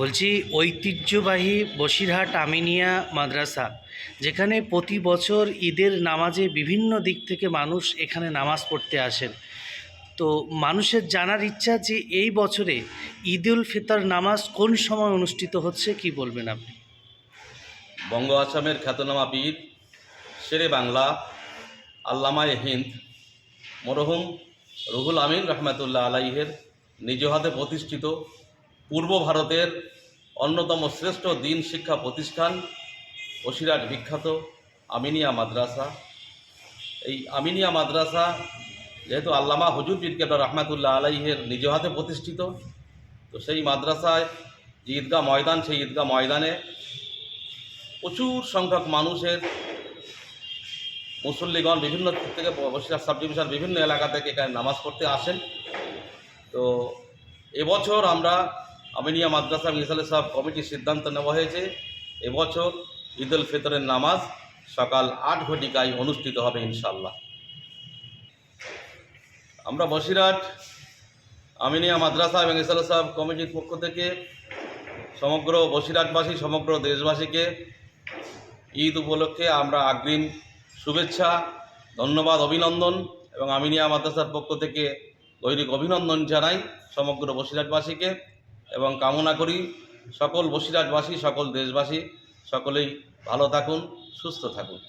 বলছি, ঐতিহ্যবাহী বসিরহাট আমিনিয়া মাদ্রাসা, যেখানে প্রতি বছর ঈদের নামাজে বিভিন্ন দিক থেকে মানুষ এখানে নামাজ পড়তে আসেন। তো মানুষের জানার ইচ্ছা যে এই বছরে ঈদ উল ফিতর নামাজ কোন সময় অনুষ্ঠিত হচ্ছে, কি বলবেন আপনি? বঙ্গ আসামের খ্যাতনামা পীর শেরে বাংলা, আল্লামায় হিন্দ, মরহুম রুহুল আমিন রহমাতুল্লাহ আলাইহের নিজ হাতে প্রতিষ্ঠিত পূর্ব ভারতের অন্যতম শ্রেষ্ঠ দিন শিক্ষা প্রতিষ্ঠান বসিরহাট বিখ্যাত আমিনিয়া মাদ্রাসা। এই আমিনিয়া মাদ্রাসা যেহেতু আল্লামা হজুর পীর কেবলা রহমাতুল্লাহ আলাইহের নিজ হাতে প্রতিষ্ঠিত, তো সেই মাদ্রাসায় যে ঈদগাহ ময়দান, সেই ঈদগাহ ময়দানে প্রচুর সংখ্যক মানুষের মুসল্লিগণ, বিভিন্ন থেকে বসিরহাট সাব ডিভিশন বিভিন্ন এলাকা থেকে এখানে নামাজ পড়তে আসেন। তো এবছর আমরা আমিনিয়া মাদ্রাসা মিসালে সাহেব কমিটির সিদ্ধান্ত নেওয়া হয়েছে। এবছর ঈদ উল ফিতরের নামাজ সকাল আট ঘটিকায় অনুষ্ঠিত হবে ইনশাল্লাহ আমরা বসিরহাট আমিনিয়া মাদ্রাসা এবং ইসাল সাহেব কমিটির পক্ষ থেকে সমগ্র বসিরহাটবাসী, সমগ্র দেশবাসীকে ঈদ উপলক্ষে আমরা অগ্রিম শুভেচ্ছা, ধন্যবাদ, অভিনন্দন এবং আমিনিয়া মাদ্রাসার পক্ষ থেকে গৈরিক অভিনন্দন জানাই সমগ্র বসিরহাটবাসীকে। এবং কামনা করি সকল বসিরাজবাসী সকল দেশবাসী সকলেই ভালো থাকুন সুস্থ থাকুন।